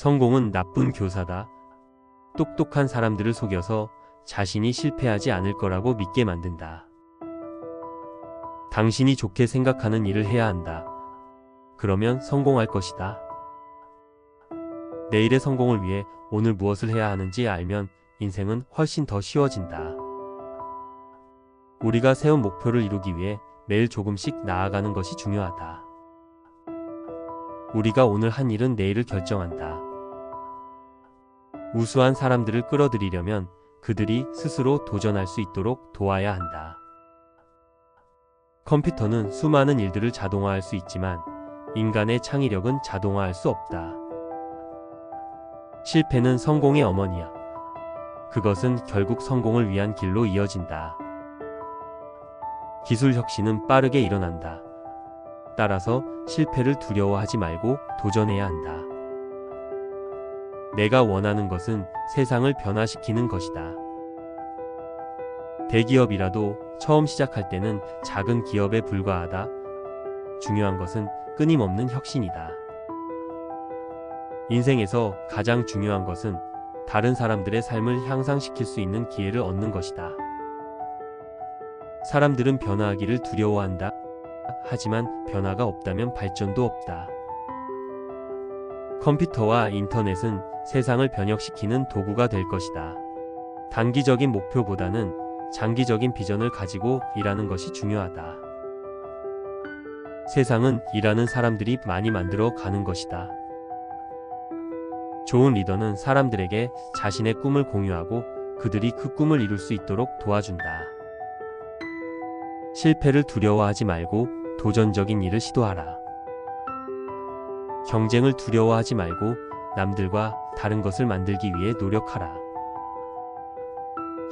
성공은 나쁜 교사다. 똑똑한 사람들을 속여서 자신이 실패하지 않을 거라고 믿게 만든다. 당신이 좋게 생각하는 일을 해야 한다. 그러면 성공할 것이다. 내일의 성공을 위해 오늘 무엇을 해야 하는지 알면 인생은 훨씬 더 쉬워진다. 우리가 세운 목표를 이루기 위해 매일 조금씩 나아가는 것이 중요하다. 우리가 오늘 한 일은 내일을 결정한다. 우수한 사람들을 끌어들이려면 그들이 스스로 도전할 수 있도록 도와야 한다. 컴퓨터는 수많은 일들을 자동화할 수 있지만 인간의 창의력은 자동화할 수 없다. 실패는 성공의 어머니야. 그것은 결국 성공을 위한 길로 이어진다. 기술 혁신은 빠르게 일어난다. 따라서 실패를 두려워하지 말고 도전해야 한다. 내가 원하는 것은 세상을 변화시키는 것이다. 대기업이라도 처음 시작할 때는 작은 기업에 불과하다. 중요한 것은 끊임없는 혁신이다. 인생에서 가장 중요한 것은 다른 사람들의 삶을 향상시킬 수 있는 기회를 얻는 것이다. 사람들은 변화하기를 두려워한다. 하지만 변화가 없다면 발전도 없다. 컴퓨터와 인터넷은 세상을 변혁시키는 도구가 될 것이다. 단기적인 목표보다는 장기적인 비전을 가지고 일하는 것이 중요하다. 세상은 일하는 사람들이 많이 만들어 가는 것이다. 좋은 리더는 사람들에게 자신의 꿈을 공유하고 그들이 그 꿈을 이룰 수 있도록 도와준다. 실패를 두려워하지 말고 도전적인 일을 시도하라. 경쟁을 두려워하지 말고 남들과 다른 것을 만들기 위해 노력하라.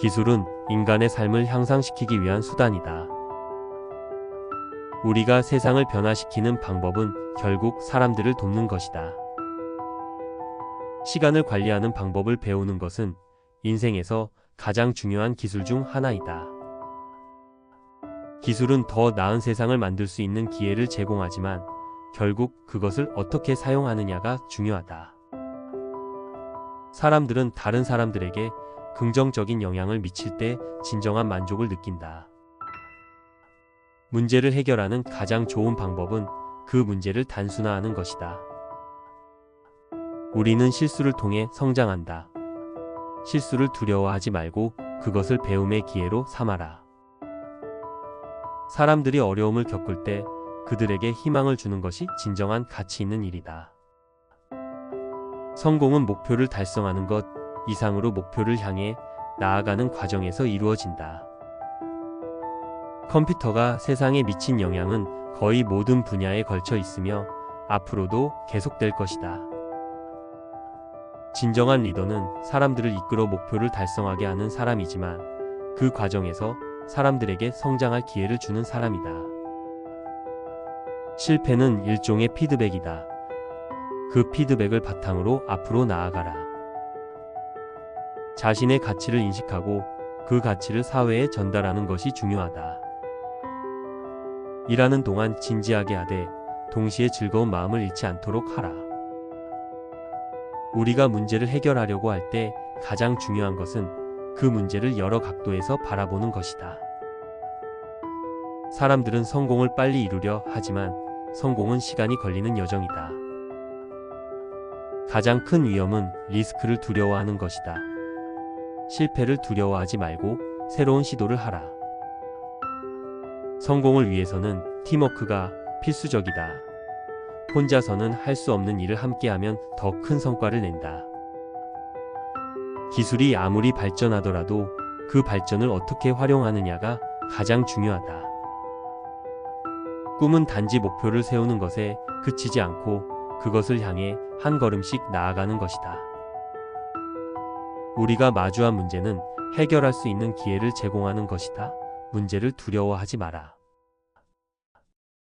기술은 인간의 삶을 향상시키기 위한 수단이다. 우리가 세상을 변화시키는 방법은 결국 사람들을 돕는 것이다. 시간을 관리하는 방법을 배우는 것은 인생에서 가장 중요한 기술 중 하나이다. 기술은 더 나은 세상을 만들 수 있는 기회를 제공하지만 결국 그것을 어떻게 사용하느냐가 중요하다. 사람들은 다른 사람들에게 긍정적인 영향을 미칠 때 진정한 만족을 느낀다. 문제를 해결하는 가장 좋은 방법은 그 문제를 단순화하는 것이다. 우리는 실수를 통해 성장한다. 실수를 두려워하지 말고 그것을 배움의 기회로 삼아라. 사람들이 어려움을 겪을 때 그들에게 희망을 주는 것이 진정한 가치 있는 일이다. 성공은 목표를 달성하는 것 이상으로 목표를 향해 나아가는 과정에서 이루어진다. 컴퓨터가 세상에 미친 영향은 거의 모든 분야에 걸쳐 있으며 앞으로도 계속될 것이다. 진정한 리더는 사람들을 이끌어 목표를 달성하게 하는 사람이지만 그 과정에서 사람들에게 성장할 기회를 주는 사람이다. 실패는 일종의 피드백이다. 그 피드백을 바탕으로 앞으로 나아가라. 자신의 가치를 인식하고 그 가치를 사회에 전달하는 것이 중요하다. 일하는 동안 진지하게 하되 동시에 즐거운 마음을 잃지 않도록 하라. 우리가 문제를 해결하려고 할 때 가장 중요한 것은 그 문제를 여러 각도에서 바라보는 것이다. 사람들은 성공을 빨리 이루려 하지만 성공은 시간이 걸리는 여정이다. 가장 큰 위험은 리스크를 두려워하는 것이다. 실패를 두려워하지 말고 새로운 시도를 하라. 성공을 위해서는 팀워크가 필수적이다. 혼자서는 할 수 없는 일을 함께하면 더 큰 성과를 낸다. 기술이 아무리 발전하더라도 그 발전을 어떻게 활용하느냐가 가장 중요하다. 꿈은 단지 목표를 세우는 것에 그치지 않고 그것을 향해 한 걸음씩 나아가는 것이다. 우리가 마주한 문제는 해결할 수 있는 기회를 제공하는 것이다. 문제를 두려워하지 마라.